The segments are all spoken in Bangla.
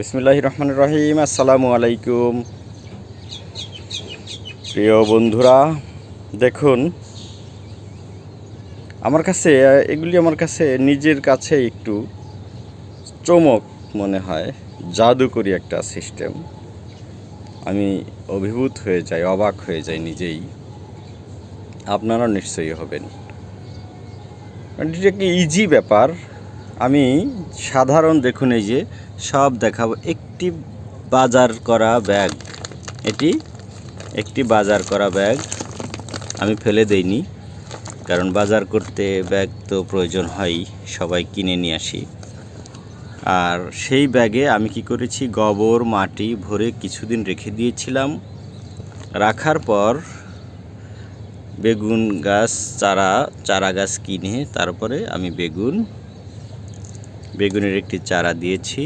বিসমিল্লাহ রহমান রহিম। আসসালামু আলাইকুম। প্রিয় বন্ধুরা, দেখুন, আমার কাছে, এগুলি আমার কাছে নিজের কাছে একটু চমক মনে হয়, জাদুকরি একটা সিস্টেম। আমি অভিভূত হয়ে যাই, অবাক হয়ে যাই নিজেই। আপনারা নিশ্চয়ই হবেন। এটা কি ইজি ব্যাপার? আমি সাধারণ দেখুন এই যে সব দেখাবো। একটি বাজার করা ব্যাগ। এটি একটি বাজার করা ব্যাগ। আমি ফেলে দেইনি, কারণ বাজার করতে ব্যাগ তো প্রয়োজন হয় সবাই কিনে নিয়ে আসি। আর সেই ব্যাগে আমি কি করেছি, গোবর, মাটি ভরে কিছুদিন রেখে দিয়েছিলাম। রাখার পর বেগুন গাছ, চারা চারা গাছ কিনে তারপরে আমি বেগুন বেগুনের একটি চারা দিয়েছি।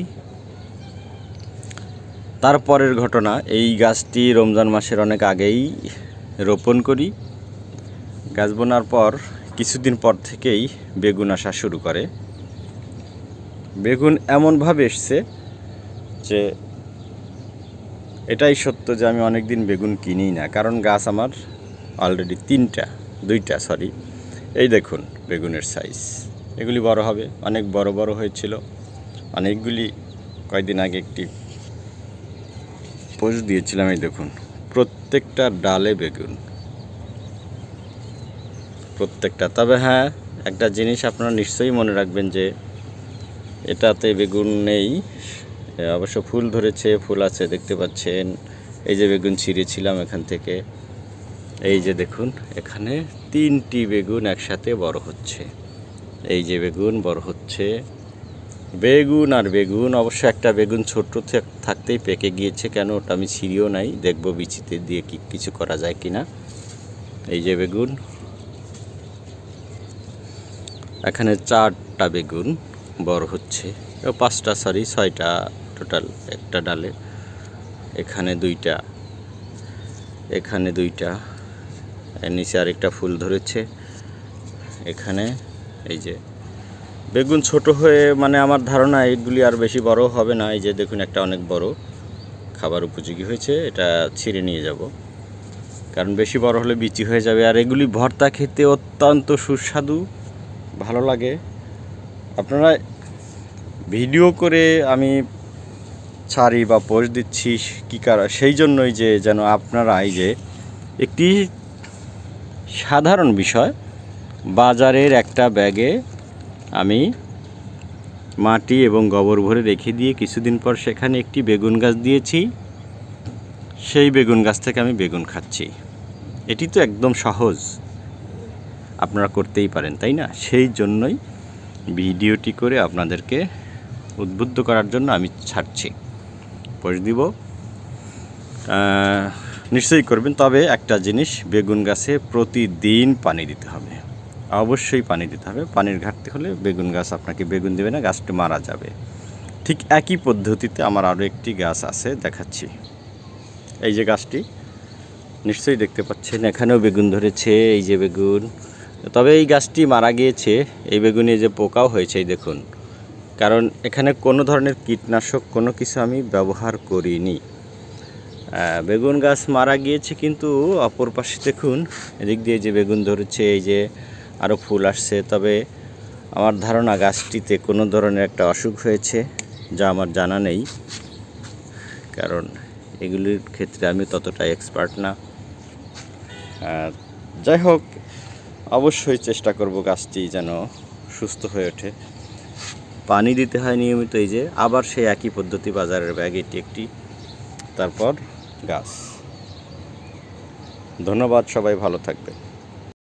তারপরের ঘটনা, এই গাছটি রমজান মাসের অনেক আগেই রোপণ করি। গাছ বোনার পর কিছুদিন পর থেকেই বেগুন আসা শুরু করে। বেগুন এমনভাবে এসছে যে এটাই সত্য যে আমি অনেক দিন বেগুন কিনি না, কারণ গাছ আমার অলরেডি তিনটা, দুইটা সরি এই দেখুন বেগুনের সাইজ এগুলি বড় হবে, অনেক বড় বড় হয়েছিল। অনেকগুলি কয়েকদিন আগে একটি পোস্ট দিয়েছিলাম, এই দেখুন, প্রত্যেকটা ডালে বেগুন। প্রত্যেকটা, তবে হ্যাঁ একটা জিনিস আপনারা নিশ্চয়ই মনে রাখবেন যে এটাতে বেগুন নেই অবশ্য ফুল ধরেছে, ফুল আছে, দেখতে পাচ্ছেন। এই যে বেগুন ছিঁড়েছিলাম এখান থেকে, এই যে দেখুন, এখানে তিনটি বেগুন একসাথে বড় হচ্ছে। এই যে বেগুন, বড় হচ্ছে। বেগুন আর বেগুন, অবশ্য একটা বেগুন ছোট থাকতেই পেকে গিয়েছে কেন ওটা আমি ছিঁড়িও নাই। দেখব বিচিতে দিয়ে কি কিছু করা যায় কিনা। এই যে বেগুন। এখানে চারটা বেগুন, বড় হচ্ছে। পাঁচটা সরি ছয়টা টোটাল একটা ডালে। এখানে দুইটা। এখানে দুইটা। নিচে আরেকটা ফুল ধরেছে। এখানে এই যে। বেগুন ছোট হয়ে মানে আমার ধারণা এগুলি আর বেশি বড় হবে না। এই যে দেখুন, একটা অনেক বড় খাবার উপযোগী হয়েছে, এটা ছিঁড়ে নিয়ে যাব। কারণ বেশি বড় হলে বিচি হয়ে যাবে। আর এগুলি ভর্তা খেতে অত্যন্ত সুস্বাদু, ভালো লাগে। আপনারা ভিডিও করে আমি ছাড়ি বা পোস্ট দিচ্ছি কী কারণ সেই জন্যই যে যেন আপনারা এই যে একটি সাধারণ বিষয় বাজারের একটা ব্যাগে আমি মাটি এবং গোবর ভরে রেখে দিয়ে কিছুদিন পর সেখানে একটি বেগুন গাছ দিয়েছি। সেই বেগুন গাছ থেকে আমি বেগুন খাচ্ছি। এটি তো একদম সহজ। আপনারা করতেই পারেন, তাই না? সেই জন্যই ভিডিওটি করে আপনাদেরকে উদ্বুদ্ধ করার জন্য আমি ছাড়ছি। পোস্ট দিব। নিশ্চয়ই করবেন। তবে একটা জিনিস, বেগুন গাছে প্রতিদিন পানি দিতে হবে। অবশ্যই পানি দিতে হবে। পানির ঘাটতি হলে বেগুন গাছ আপনাকে বেগুন দেবে না, গাছটি মারা যাবে। ঠিক একই পদ্ধতিতে আমার আরও একটি গাছ আছে, দেখাচ্ছি। এই যে গাছটি, নিশ্চয়ই দেখতে পাচ্ছেন, এখানেও বেগুন ধরেছে, এই যে বেগুন। তবে এই গাছটি মারা গিয়েছে, এই বেগুনে যে পোকাও হয়েছে, এই দেখুন। কারণ এখানে কোনো ধরনের কীটনাশক, কোনো কিছু আমি ব্যবহার করিনি। বেগুন গাছ মারা গিয়েছে কিন্তু অপর পাশে দেখুন, এদিক দিয়ে যে বেগুন ধরেছে, এই যে আরও ফুল আসছে। তবে আমার ধারণা গাছটিতে কোনো ধরনের একটা অসুখ হয়েছে, যা আমার জানা নেই। কারণ এগুলির ক্ষেত্রে আমি ততটা এক্সপার্ট না। আর যাই হোক, অবশ্যই চেষ্টা করব গাছটি যেন সুস্থ হয়ে ওঠে। পানি দিতে হয় নিয়মিত এই যে, আবার সেই একই পদ্ধতি বাজারের ব্যাগ এটি একটি, তারপর গাছ। ধন্যবাদ, সবাই ভালো থাকবে